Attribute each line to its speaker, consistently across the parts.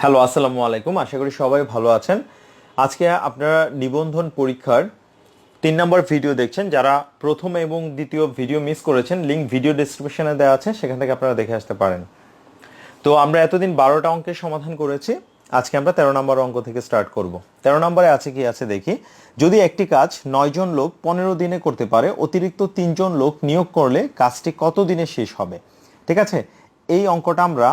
Speaker 1: Hello, আসসালামু আলাইকুম। আশা করি সবাই ভালো আছেন। আজকে আপনারা নিবন্ধন পরীক্ষার তিন নম্বর ভিডিও দেখছেন। যারা প্রথম এবং দ্বিতীয় ভিডিও মিস করেছেন লিঙ্ক ভিডিও ডিসক্রিপশনে দেওয়া আছে, সেখান থেকে আপনারা দেখে আসতে পারেন। তো আমরা এতদিন বারোটা অঙ্কের সমাধান করেছি। আজকে আমরা তেরো নম্বর অঙ্ক থেকে স্টার্ট করব। তেরো নম্বরে আছে কি আছে দেখি। যদি একটি কাজ নয়জন লোক পনেরো দিনে করতে পারে, অতিরিক্ত তিনজন লোক নিয়োগ করলে কাজটি কত দিনে শেষ হবে? ঠিক আছে? এই অঙ্কটা আমরা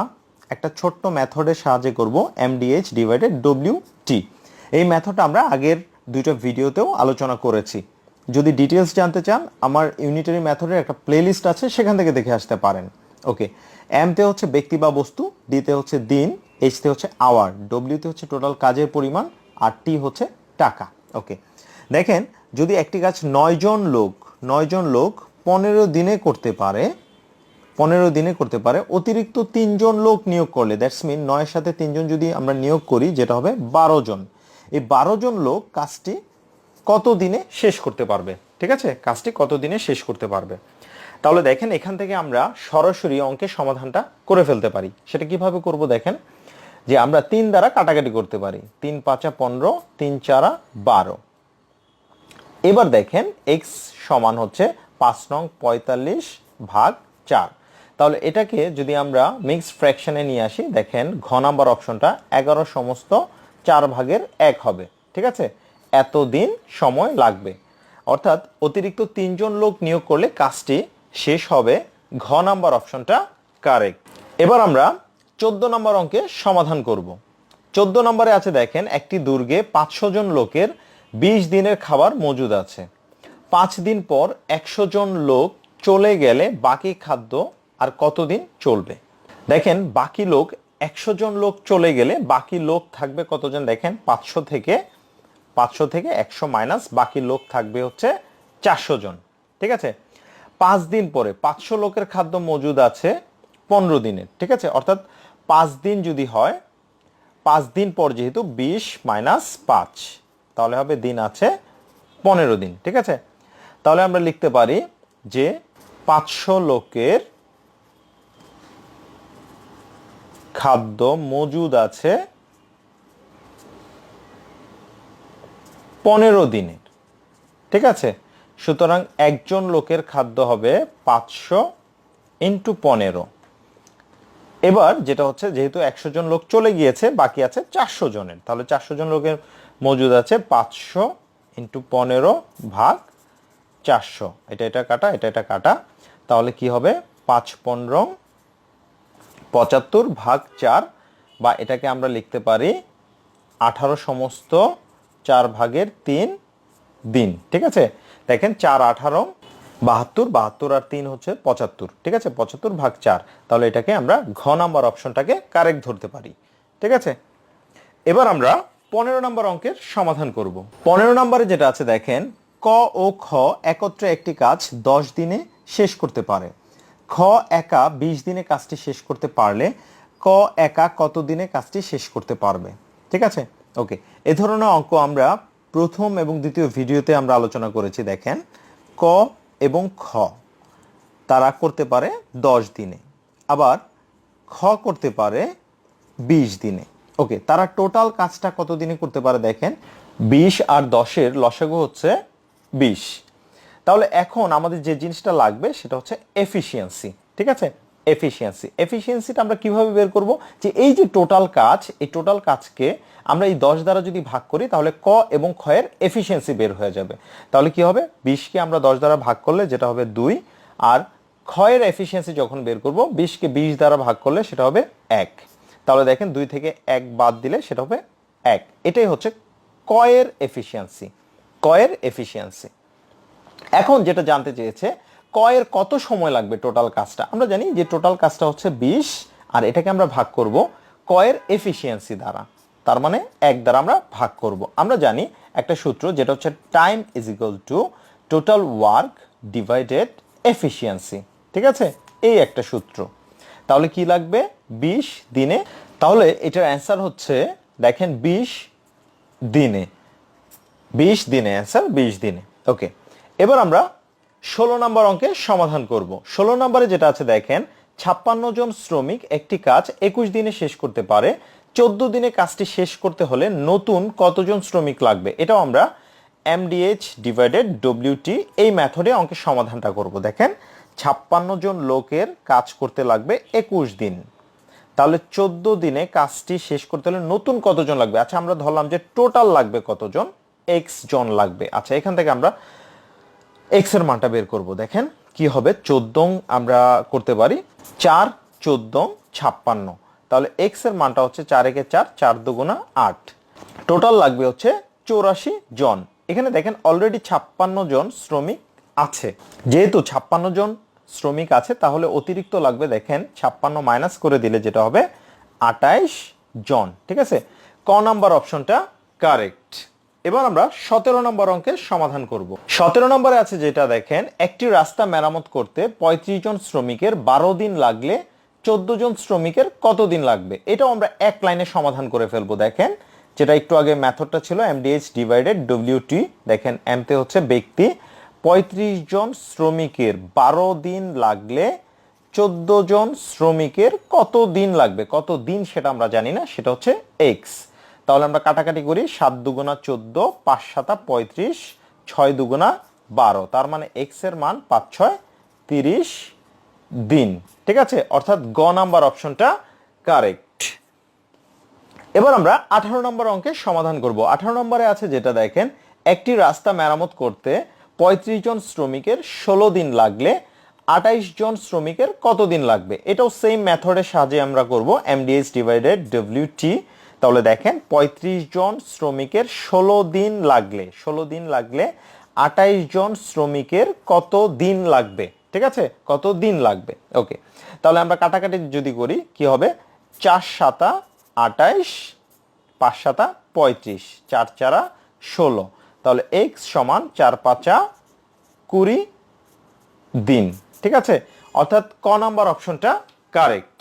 Speaker 1: একটা ছোট্ট মেথডের সাহায্যে করব এমডিএইচ ডিভাইডেড ডব্লিউ টি এই মেথডটা আমরা আগের দুইটা ভিডিওতেও আলোচনা করেছি। যদি ডিটেলস জানতে চান, আমার ইউনিটারি মেথডের একটা প্লেলিস্ট আছে, সেখান থেকে দেখে আসতে পারেন। ওকে এমতে হচ্ছে ব্যক্তি বা বস্তু ডিতে হচ্ছে দিন এইচতে হচ্ছে আওয়ার ডব্লিউতে হচ্ছে টোটাল কাজের পরিমাণ, আর টি হচ্ছে টাকা। ওকে দেখেন, যদি একটি কাজ নয়জন লোক নয়জন লোক পনেরো দিনে করতে পারে পনেরো দিনে করতে পারে। অতিরিক্ত তিনজন লোক নিয়োগ করলে দ্যাটস মিন নয়ের সাথে তিনজন যদি আমরা নিয়োগ করি, যেটা হবে বারো জন। এই বারো জন লোক কাজটি কত দিনে শেষ করতে পারবে? ঠিক আছে? কাজটি কত দিনে শেষ করতে পারবে? তাহলে দেখেন, এখান থেকে আমরা সরাসরি অঙ্কের সমাধানটা করে ফেলতে পারি। সেটা কীভাবে করব দেখেন? যে আমরা তিন দ্বারা কাটাকাটি করতে পারি। তিন পাঁচা পনেরো, তিন চারা বারো। এবার দেখেন এক্স সমান হচ্ছে পাঁচ নং পঁয়তাল্লিশ ভাগ চার। তাহলে এটাকে যদি আমরা মিক্স ফ্র্যাকশনে নিয়ে আসি, দেখেন ঘ নাম্বার অপশনটা এগারো সমস্ত চার ভাগের এক হবে, ঠিক আছে? এতদিন সময় লাগবে। অর্থাৎ অতিরিক্ত তিনজন লোক নিয়োগ করলে কাজটি শেষ হবে, ঘ নাম্বার অপশনটা কারেক্ট এবার আমরা চোদ্দ নম্বর অঙ্কে সমাধান করব। চোদ্দ নম্বরে আছে, দেখেন, একটি দুর্গে পাঁচশো জন লোকের বিশ দিনের খাবার মজুদ আছে। পাঁচ দিন পর একশো জন লোক চলে গেলে বাকি খাদ্য আর কতদিন চলবে? দেখেন, বাকি লোক, একশো জন লোক চলে গেলে বাকি লোক থাকবে কতজন? দেখেন, পাঁচশো থেকে পাঁচশো থেকে একশো মাইনাস, বাকি লোক থাকবে হচ্ছে চারশো জন। ঠিক আছে? পাঁচ দিন পরে, পাঁচশো লোকের খাদ্য মজুদ আছে পনেরো দিনের। ঠিক আছে? অর্থাৎ পাঁচ দিন যদি হয়, পাঁচ দিন পর যেহেতু বিশ মাইনাস পাঁচ, তাহলে হবে দিন আছে পনেরো দিন। ঠিক আছে? তাহলে আমরা লিখতে পারি যে পাঁচশো লোকের খাদ্য মজুদ আছে পনেরো দিনের। ঠিক আছে? সুতরাং একজন লোকের খাদ্য হবে পাঁচশো ইন্টু পনেরো। এবার যেটা হচ্ছে, যেহেতু একশো জন লোক চলে গিয়েছে, বাকি আছে চারশো জনের। তাহলে চারশো জন লোকের মজুদ আছে পাঁচশো ইন্টু পনেরো ভাগ চারশো। এটা এটা কাটা, এটা এটা কাটা। তাহলে কি হবে? পাঁচ পনেরো পঁচাত্তর ভাগ চার বা এটাকে আমরা লিখতে পারি আঠারো সমস্ত চার ভাগের তিন দিন, ঠিক আছে? দেখেন চার আঠারো, বাহাত্তর বাহাত্তর আর তিন হচ্ছে পঁচাত্তর, ঠিক আছে? পঁচাত্তর ভাগ চার, তাহলে এটাকে আমরা ঘ নাম্বার অপশনটাকে কারেক্ট ধরতে পারি, ঠিক আছে? এবার আমরা পনেরো নম্বর অঙ্কের সমাধান করব। পনেরো নম্বরে যেটা আছে দেখেন, ক ও খ একত্রে একটি কাজ দশ দিনে শেষ করতে পারে। খ একা বিশ দিনে কাজটি শেষ করতে পারলে ক একা কত দিনে কাজটি শেষ করতে পারবে? ঠিক আছে? ওকে এ ধরনের অঙ্ক আমরা প্রথম এবং দ্বিতীয় ভিডিওতে আমরা আলোচনা করেছি, দেখেন। ক এবং খ, তারা করতে পারে দশ দিনে। আবার খ করতে পারে বিশ দিনে। ওকে তারা টোটাল কাজটা কত দিনে করতে পারে, দেখেন? বিশ আর দশের লসাগু হচ্ছে বিশ। তাহলে এখন আমাদের যে জিনিসটা লাগবে সেটা হচ্ছে এফিসিয়েন্সি ঠিক আছে? এফিসিয়েন্সি এফিসিয়েন্সিটা আমরা কীভাবে বের করব? যে এই যে টোটাল কাজ, এই টোটাল কাজকে আমরা এই দশ দ্বারা যদি ভাগ করি, তাহলে ক এবং ক্ষয়ের এফিসিয়েন্সি বের হয়ে যাবে। তাহলে কি হবে? বিশকে আমরা দশ দ্বারা ভাগ করলে যেটা হবে দুই, আর ক্ষয়ের এফিসিয়েন্সি যখন বের করব বিশকে বিশ দ্বারা ভাগ করলে সেটা হবে এক। তাহলে দেখেন দুই থেকে এক বাদ দিলে সেটা হবে এক। এটাই হচ্ছে কয়ের এফিসিয়েন্সি কয়ের এফিসিয়েন্সি এখন যেটা জানতে চেয়েছে, কয়ের কত সময় লাগবে টোটাল কাজটা? আমরা জানি যে টোটাল কাজটা হচ্ছে বিশ, আর এটাকে আমরা ভাগ করব কয়ের এফিসিয়েন্সি দ্বারা। তার মানে এক দ্বারা আমরা ভাগ করব। আমরা জানি একটা সূত্র যেটা হচ্ছে time is equal to total work divided efficiency. ঠিক আছে? এই একটা সূত্র। তাহলে কি লাগবে? বিশ দিনে। তাহলে এটার অ্যান্সার হচ্ছে, দেখেন বিশ দিনে। বিশ দিনে অ্যান্সার, বিশ দিনে। ওকে। এবার আমরা ষোলো নম্বর অঙ্কের সমাধান করব। ষোলো নম্বরে যেটা আছে দেখেন, ছাপ্পান্ন জন শ্রমিক একটি কাজ একুশ দিনে শেষ করতে পারে। চোদ্দ দিনে কাজটি শেষ করতে হলে নতুন কতজন শ্রমিক লাগবে? এটাও আমরা এমডিএইচ ডিভাইডেড ডব্লিউটি এই মেথডে অঙ্কের সমাধানটা করব। দেখেন, ছাপ্পান্ন জন লোকের কাজ করতে লাগবে একুশ দিন। তাহলে চোদ্দ দিনে কাজটি শেষ করতে হলে নতুন কতজন লাগবে? আচ্ছা আমরা ধরলাম যে টোটাল লাগবে কতজন? এক্স জন লাগবে। আচ্ছা এখান থেকে আমরা এক্সের মানটা বের করব, দেখেন কি হবে? চোদ্দ আমরা করতে পারি, চার চোদ্দ ছাপ্পান্ন। তাহলে এক্সের মানটা হচ্ছে চার একে চার চার দুগুণা আট। টোটাল লাগবে হচ্ছে চৌরাশি জন। এখানে দেখেন অলরেডি ছাপ্পান্ন জন শ্রমিক আছে। যেহেতু ছাপ্পান্ন জন শ্রমিক আছে, তাহলে অতিরিক্ত লাগবে, দেখেন ছাপ্পান্ন মাইনাস করে দিলে যেটা হবে আটাইশ জন। ঠিক আছে? ক নাম্বার অপশনটা কারেক্ট এবার আমরা সতেরো নম্বর অঙ্কের সমাধান করব। সতেরো নম্বরে আছে যেটা দেখেন, একটি রাস্তা মেরামত করতে পঁয়ত্রিশ জন শ্রমিকের বারো দিন লাগলে চোদ্দ জন শ্রমিকের কত দিন লাগবে? এটাও আমরা এক লাইনে সমাধান করে ফেলব, দেখেন। যেটা একটু আগে মেথডটা ছিল এমডিএইচ ডিভাইডেড ডব্লিউটি দেখেন এমতে হচ্ছে ব্যক্তি। পঁয়ত্রিশ জন শ্রমিকের বারো দিন লাগলে চোদ্দ জন শ্রমিকের কত দিন লাগবে? কত দিন সেটা আমরা জানি না, সেটা হচ্ছে এক্স তাহলে আমরা কাটাকাটি করি সাত দুগুণা চোদ্দ, পাঁচ সাতা পঁয়ত্রিশ, ছয় দুগুণা বারো। তার মানে এক্সের মান পাঁচ, ছয়, তিরিশ দিন। ঠিক আছে? অর্থাৎ গ নাম্বার অপশনটা কারেক্ট। এবার আমরা আঠারো নম্বর অঙ্কের সমাধান করব। আঠারো নম্বরে আছে যেটা দেখেন, একটি রাস্তা মেরামত করতে পঁয়ত্রিশ জন শ্রমিকের ষোলো দিন লাগলে আটাইশ জন শ্রমিকের কত দিন লাগবে? এটাও সেম মেথডের সাহায্যে আমরা করব এমডিএস ডিভাইডেড ডব্লিউ টি তাহলে দেখেন পঁয়ত্রিশ জন শ্রমিকের ষোলো দিন লাগলে, ষোলো দিন লাগলে আটাইশ জন শ্রমিকের কত দিন লাগবে? ঠিক আছে? কত দিন লাগবে? ওকে। তাহলে আমরা কাটাকাটি যদি করি, কি হবে? চার সাতা আটাইশ পাঁচ সাতা পঁয়ত্রিশ, চার চারা ষোলো। তাহলে এক্স সমান চার পাঁচা কুড়ি দিন। ঠিক আছে? অর্থাৎ ক নাম্বার অপশনটা কারেক্ট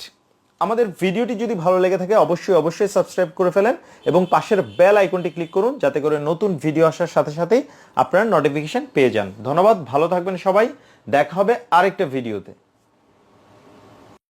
Speaker 1: আমাদের ভিডিওটি যদি ভালো লেগে থাকে, অবশ্যই অবশ্যই সাবস্ক্রাইব করে ফেলেন এবং পাশের বেল আইকনটি ক্লিক করুন যাতে করে নতুন ভিডিও আসার সাথে সাথেই আপনারা নোটিফিকেশন পেয়ে যান। ধন্যবাদ, ভালো থাকবেন সবাই। দেখা হবে আরেকটা ভিডিওতে।